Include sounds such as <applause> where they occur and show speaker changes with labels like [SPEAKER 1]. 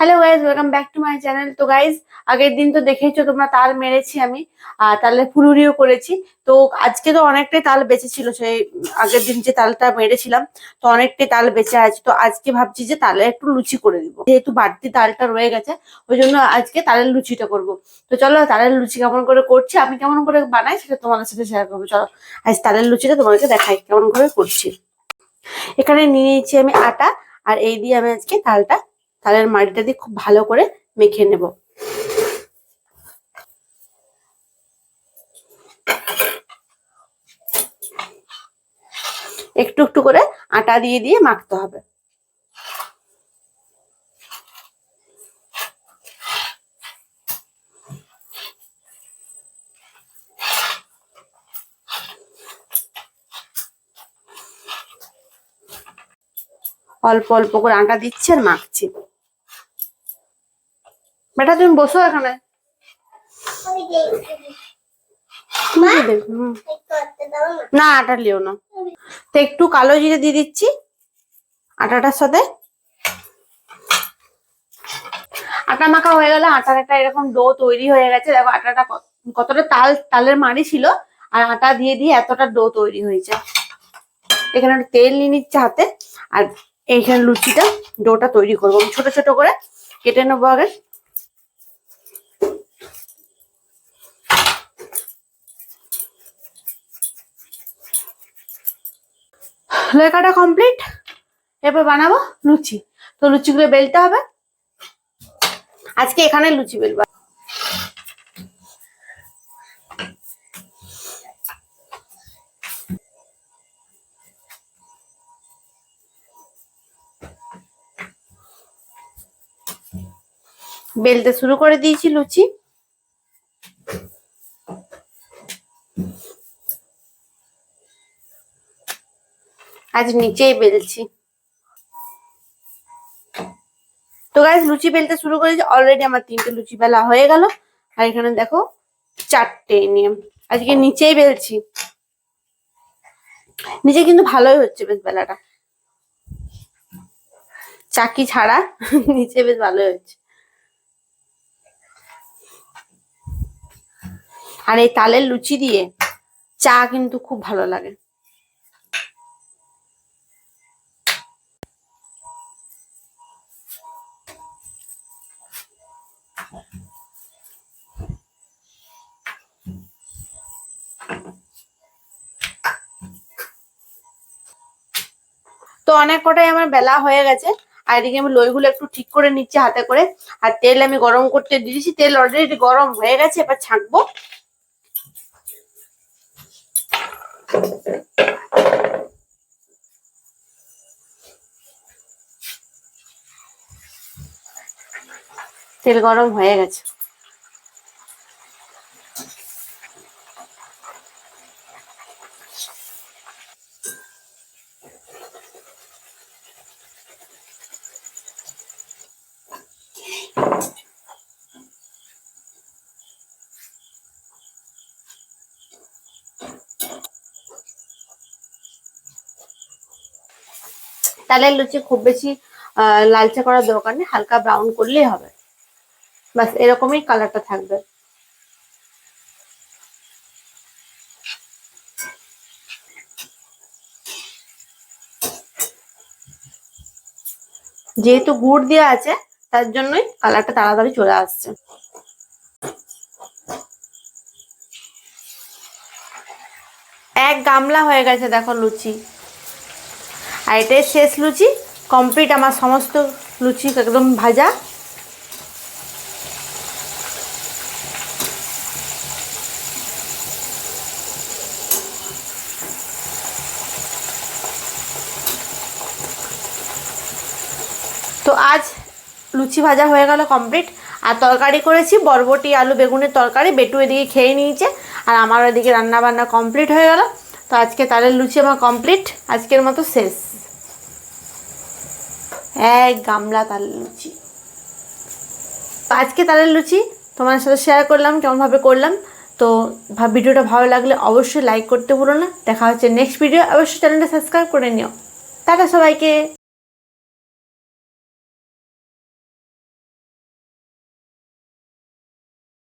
[SPEAKER 1] Hello guys welcome back to my channel তো guys আগের দিন তো দেখেইছো তোমরা তাল মেরেছি আমি, আর তালে ফুলুরিও করেছি। তো আজকে তো অনেকটাই তাল বেঁচে ছিল সেই আগের দিন যে তালটা মেরেছিলাম, তো অনেকটাই তাল বেঁচে আছে। তো আজকে ভাবছি যে তালে একটু লুচি করে দিব, যেহেতু বাড়তি তালটা রয়ে গেছে, ওই জন্য আজকে তালের লুচিটা করব। তো চলো, তালের লুচি কেমন করে করছি, আমি কেমন করে বানাই সেটা তোমাদের সাথে শেয়ার করব। চলো, আজ তালের লুচিটা তোমাদেরকে দেখাই কেমন করে করছি। এখানে নিয়ে নিয়েছি আমি আটা, আর এই দিয়ে আমি আজকে তালটা তালের মাটিটা দিয়ে খুব ভালো করে মেখে নেব। একটু একটু করে আটা দিয়ে দিয়ে মাখতে হবে। অল্প অল্প করে আটা দিচ্ছি আর মাখছি। বেটা তুমি বসো এখানে।
[SPEAKER 2] না।
[SPEAKER 1] আটা লিও না। তো একটু কালো জিরে দিয়ে দিচ্ছি আটাটার সাথে। আটা মাখা হয়ে গেলে আটার একটা এরকম ডো তৈরি হয়ে গেছে। দেখো আটাটা কত- কতটা তাল তালের মাড়ি ছিল আর আটা দিয়ে দিয়ে এতটা ডো তৈরি হয়েছে। এখানে একটু তেল নিয়ে নিচ্ছে হাতে আর এইখানে লুচিটা ডোটা তৈরি করব। ছোট ছোট করে কেটে নেব আগে। লেখাটা কমপ্লিট এরপর বানাবো লুচি। তো লুচিগুলো বেলতে হবে। আজকে এখানে লুচি বেলবো। বেলতে শুরু করে দিয়েছি লুচি। আজ নিচেই বেলছি। তো গাইজ লুচি বেলতে শুরু করেছি। অলরেডি আমার তিনটে লুচি বেলা হয়ে গেল। আর এখানে দেখো, চারটে নিয়ে আজকে নিচেই বেলছি। নিচে কিন্তু ভালোই হচ্ছে বেশ বেলাটা। চাকি ছাড়া <laughs> নিচে বেশ ভালোই হচ্ছে। আর এই তালের লুচি দিয়ে চা কিন্তু খুব ভালো লাগে। তো অনেক কটাই আমার বেলা হয়ে গেছে, আর এদিকে আমি লইগুলো একটু ঠিক করে নিচ্ছি হাতে করে। আর তেল আমি গরম করতে দিয়েছি, তেল অলরেডি গরম হয়ে গেছে, এবার ছাঁকবো। তেল গরম হয়ে গেছে। তালের লুচি খুব বেশি লালচে করার দরকার নেই, হালকা ব্রাউন করলেই হবে। বাস এরকমই কালারটা থাকবে। যেহেতু গুড় দেওয়া আছে, তার জন্যই কালারটা তাড়াতাড়ি চলে আসছে। এক গামলা হয়ে গেছে দেখো লুচি। আর এটাই শেষ লুচি কমপ্লিট আমার সমস্ত লুচি একদম ভাজা। তো আজ লুচি ভাজা হয়ে গেল কমপ্লিট আর তরকারি করেছি, বরবটি, আলু, বেগুনের তরকারি, বেটু এদিকে খেয়ে নিয়েছে, আর আমার ওদিকে রান্না বান্না কমপ্লিট হয়ে গেল। তো আজকে তালের লুচি আমার কমপ্লিট আজকের মতো শেষ। এক গামলা তালের লুচি। তো আজকে তালের লুচি তোমার সাথে শেয়ার করলাম, কেমনভাবে করলাম। তো ভিডিওটা ভালো লাগলে অবশ্যই লাইক করতে ভুলো না। দেখা হচ্ছে নেক্সট ভিডিও অবশ্যই চ্যানেলটা সাবস্ক্রাইব করে নিও। টাটা সবাইকে।